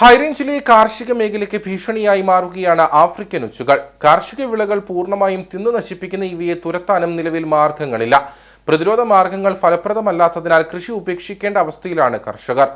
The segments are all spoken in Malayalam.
ഹൈറേഞ്ചിലെ കാർഷിക മേഖലയ്ക്ക് ഭീഷണിയായി മാറുകയാണ് ആഫ്രിക്കൻ ഉച്ചുകൾ. കാർഷിക വിളകൾ പൂർണമായും തിന്നു നശിപ്പിക്കുന്ന ഇവയെ തുരത്താനും നിലവിൽ മാർഗങ്ങളില്ല. പ്രതിരോധ മാർഗങ്ങൾ ഫലപ്രദമല്ലാത്തതിനാൽ കൃഷി ഉപേക്ഷിക്കേണ്ട അവസ്ഥയിലാണ് കർഷകർ.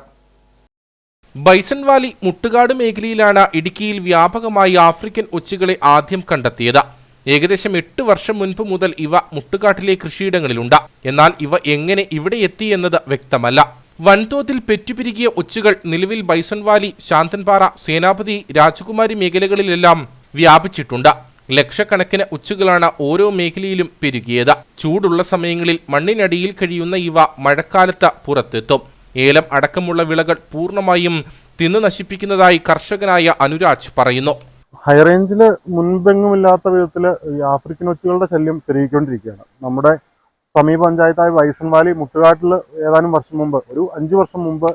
ബൈസൺ വാലി മുട്ടുകാട് മേഖലയിലാണ് ഇടുക്കിയിൽ വ്യാപകമായി ആഫ്രിക്കൻ ഒച്ചുകളെ ആദ്യം കണ്ടെത്തിയത്. ഏകദേശം എട്ട് വർഷം മുൻപ് മുതൽ ഇവ മുട്ടുകാട്ടിലെ കൃഷിയിടങ്ങളിലുണ്ട്. എന്നാൽ ഇവ എങ്ങനെ ഇവിടെ എത്തി എന്നത് വ്യക്തമല്ല. വൻതോതിൽ പെറ്റുപിരികിയ ഒച്ചുകൾ നിലവിൽ ബൈസൺ വാലി ശാന്തൻപാറ സേനാപതി രാജകുമാരി മേഖലകളിലെല്ലാം വ്യാപിച്ചിട്ടുണ്ട്. ലക്ഷക്കണക്കിന് ഉച്ചകളാണ് ഓരോ മേഖലയിലും പെരുകിയത്. ചൂടുള്ള സമയങ്ങളിൽ മണ്ണിനടിയിൽ കഴിയുന്ന ഇവ മഴക്കാലത്ത് പുറത്തെത്തും. ഏലം അടക്കമുള്ള വിളകൾ പൂർണമായും തിന്നു നശിപ്പിക്കുന്നതായി കർഷകനായ അനുരാജ് പറയുന്നു. ഹൈറേഞ്ചിൽ മുൻപെങ്ങുമില്ലാത്ത വിധത്തിൽ ആഫ്രിക്കൻ ഒച്ചുകളുടെ ശല്യം പെരുകിക്കൊണ്ടിരിക്കുകയാണ്. നമ്മുടെ സമീപ പഞ്ചായത്തായ വൈസൻവാലി മുട്ടുകാട്ടിൽ ഏതാനും വർഷം മുമ്പ് ഒരു അഞ്ചു വർഷം മുമ്പ്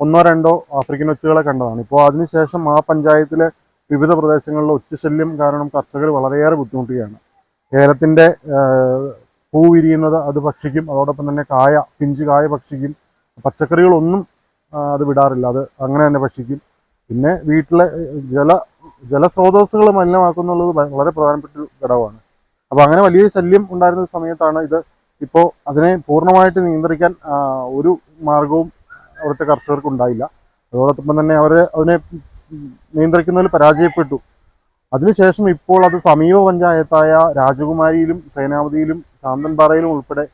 ഒന്നോ രണ്ടോ ആഫ്രിക്കൻ ഒച്ചുകളെ കണ്ടതാണ്. ഇപ്പോൾ അതിനുശേഷം ആ പഞ്ചായത്തിലെ വിവിധ പ്രദേശങ്ങളിലെ ഒച്ചുശല്യം കാരണം കർഷകർ വളരെയേറെ ബുദ്ധിമുട്ടുകയാണ്. ഏലത്തിന്റെ പൂ വിരിയുന്നത് അത് ഭക്ഷിക്കും അതോടൊപ്പം തന്നെ കായ പിഞ്ച് കായ ഭക്ഷിക്കും. പച്ചക്കറികളൊന്നും അത് വിടാറില്ല അത് അങ്ങനെ തന്നെ ഭക്ഷിക്കും. പിന്നെ വീട്ടിലെ ജല ജലസ്രോതസ്സുകൾ മലിനമാക്കുന്നുള്ളത് വളരെ പ്രധാനപ്പെട്ട ഒരു ഘടകമാണ്. അപ്പോൾ അങ്ങനെ വലിയൊരു ശല്യം ഉണ്ടായിരുന്ന സമയത്താണ് ഇത് ഇപ്പോൾ അതിനെ പൂർണമായിട്ട് നിയന്ത്രിക്കാൻ ഒരു മാർഗവും അവിടുത്തെ കർഷകർക്ക് ഉണ്ടായില്ല. അതോടൊപ്പം തന്നെ അവർ അതിനെ നിയന്ത്രിക്കുന്നതിൽ പരാജയപ്പെട്ടു. അതിനുശേഷം ഇപ്പോൾ അത് സമീപ പഞ്ചായത്തായ രാജകുമാരിയിലും സേനാപതിയിലും ശാന്തൻപാറയിലും ഉൾപ്പെടെ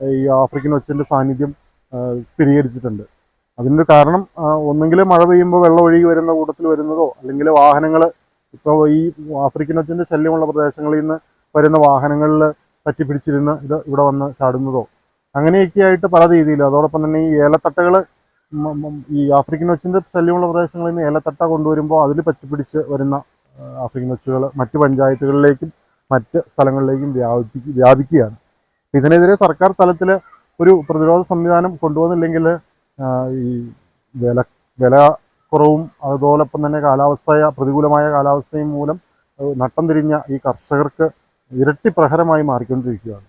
ഈ ആഫ്രിക്കൻ ഒച്ചന്റെ സാന്നിധ്യം സ്ഥിരീകരിച്ചിട്ടുണ്ട്. അതിന്റെ കാരണം ഒന്നെങ്കിൽ മഴ പെയ്യുമ്പോൾ വെള്ളം ഒഴുകി വരുന്ന കൂട്ടത്തിൽ വരുന്നതോ അല്ലെങ്കിൽ വാഹനങ്ങൾ ഇപ്പോൾ ഈ ആഫ്രിക്കൻ ഒച്ചന്റെ ശല്യമുള്ള പ്രദേശങ്ങളിൽ നിന്ന് വരുന്ന വാഹനങ്ങളിൽ പറ്റിപ്പിടിച്ചിരുന്ന് ഇത് ഇവിടെ വന്ന് ചാടുന്നതോ അങ്ങനെയൊക്കെ ആയിട്ട് പല രീതിയിൽ അതോടൊപ്പം തന്നെ ഈ ഏലത്തട്ടകൾ ഈ ആഫ്രിക്കൻ ഒച്ചിന്റെ ശല്യമുള്ള പ്രദേശങ്ങളിൽ നിന്ന് ഏലത്തട്ട കൊണ്ടുവരുമ്പോൾ അതിൽ പറ്റിപ്പിടിച്ച് വരുന്ന ആഫ്രിക്കൻ ഒച്ചുകൾ മറ്റ് പഞ്ചായത്തുകളിലേക്കും മറ്റ് സ്ഥലങ്ങളിലേക്കും വ്യാപിപ്പി വ്യാപിക്കുകയാണ്. ഇതിനെതിരെ സർക്കാർ തലത്തിൽ ഒരു പ്രതിരോധ സംവിധാനം കൊണ്ടുവന്നില്ലെങ്കിൽ ഈ വില വില കുറവും അതോടൊപ്പം തന്നെ കാലാവസ്ഥയ പ്രതികൂലമായ കാലാവസ്ഥയും മൂലം നട്ടം തിരിഞ്ഞ ഈ കർഷകർക്ക് ഇരട്ടി പ്രഹരമായി മാറിക്കൊണ്ടിരിക്കുകയാണ്.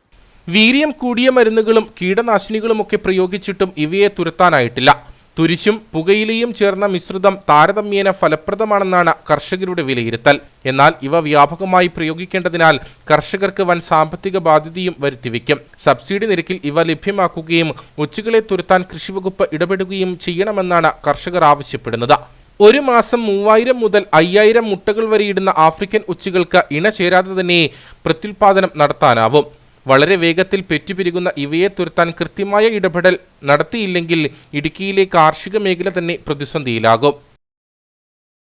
വീര്യം കൂടിയ മരുന്നുകളും കീടനാശിനികളുമൊക്കെ പ്രയോഗിച്ചിട്ടും ഇവയെ തുരത്താനായിട്ടില്ല. തുരിശും പുകയിലയും ചേർന്ന മിശ്രിതം താരതമ്യേന ഫലപ്രദമാണെന്നാണ് കർഷകരുടെ വിലയിരുത്തൽ. എന്നാൽ ഇവ വ്യാപകമായി പ്രയോഗിക്കേണ്ടതിനാൽ കർഷകർക്ക് വൻ സാമ്പത്തിക ബാധ്യതയും വരുത്തിവെക്കും. സബ്സിഡി നിരക്കിൽ ഇവ ലഭ്യമാക്കുകയും ഉച്ചകളെ തുരത്താൻ കൃഷിവകുപ്പ് ഇടപെടുകയും ചെയ്യണമെന്നാണ് കർഷകർ ആവശ്യപ്പെടുന്നത്. ഒരു മാസം മൂവായിരം മുതൽ അയ്യായിരം മുട്ടകൾ വരെ ഇടുന്ന ആഫ്രിക്കൻ ഉച്ചകൾക്ക് ഇണ ചേരാതെ തന്നെ പ്രത്യുൽപാദനം നടത്താനാവും. വളരെ വേഗത്തിൽ പെറ്റുപിരികുന്ന ഇവയെ തുരത്താൻ കൃത്യമായ ഇടപെടൽ നടത്തിയില്ലെങ്കിൽ ഇടുക്കിയിലെ കാർഷിക മേഖല തന്നെ പ്രതിസന്ധിയിലാകും.